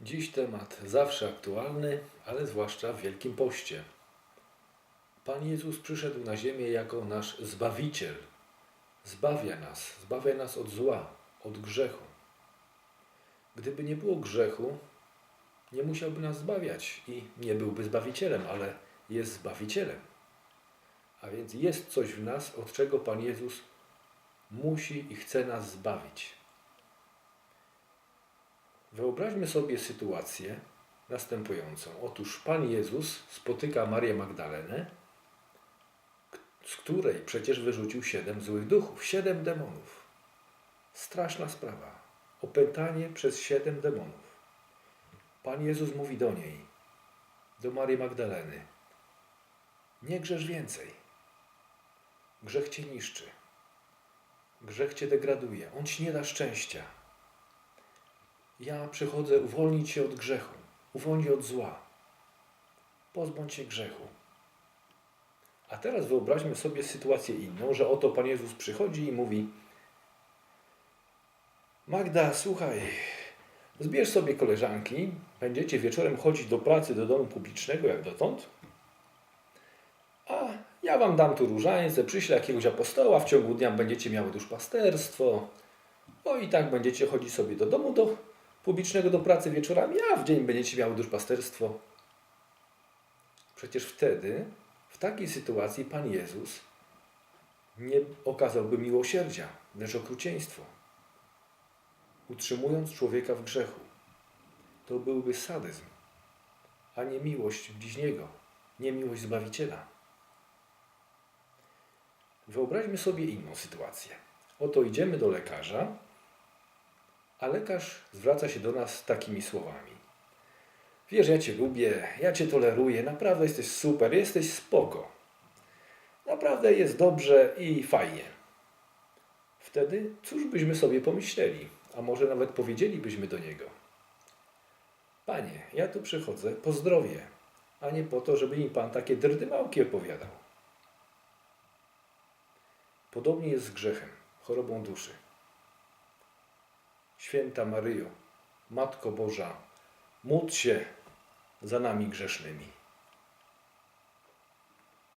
Dziś temat zawsze aktualny, ale zwłaszcza w Wielkim Poście. Pan Jezus przyszedł na ziemię jako nasz Zbawiciel. Zbawia nas, zbawia nas od zła, od grzechu. Gdyby nie było grzechu, nie musiałby nas zbawiać i nie byłby Zbawicielem, ale jest Zbawicielem. A więc jest coś w nas, od czego Pan Jezus musi i chce nas zbawić. Wyobraźmy sobie sytuację następującą. Otóż Pan Jezus spotyka Marię Magdalenę, z której przecież wyrzucił siedem złych duchów, siedem demonów. Straszna sprawa. Opętanie przez siedem demonów. Pan Jezus mówi do niej, do Marii Magdaleny: Nie grzesz więcej. Grzech cię niszczy. Grzech cię degraduje. On ci nie da szczęścia. Ja przychodzę uwolnić się od grzechu, uwolnić od zła. Pozbądź się grzechu. A teraz wyobraźmy sobie sytuację inną, że oto Pan Jezus przychodzi i mówi Magda, słuchaj, zbierz sobie koleżanki, będziecie wieczorem chodzić do pracy, do domu publicznego, jak dotąd, a ja wam dam tu różańce, przyślę jakiegoś apostoła, w ciągu dnia będziecie miały duszpasterstwo, no i tak będziecie chodzić sobie do domu, do publicznego, do pracy wieczorami, a w dzień będziecie miały duszpasterstwo. Przecież wtedy, w takiej sytuacji Pan Jezus nie okazałby miłosierdzia, lecz okrucieństwo, utrzymując człowieka w grzechu. To byłby sadyzm, a nie miłość bliźniego, nie miłość Zbawiciela. Wyobraźmy sobie inną sytuację. Oto idziemy do lekarza, a lekarz zwraca się do nas takimi słowami. Wiesz, ja Cię lubię, ja Cię toleruję, naprawdę jesteś super, jesteś spoko. Naprawdę jest dobrze i fajnie. Wtedy cóż byśmy sobie pomyśleli, a może nawet powiedzielibyśmy do niego. Panie, ja tu przychodzę po zdrowie, a nie po to, żeby mi Pan takie drdymałki opowiadał. Podobnie jest z grzechem, chorobą duszy. Święta Maryjo, Matko Boża, módl się za nami grzesznymi.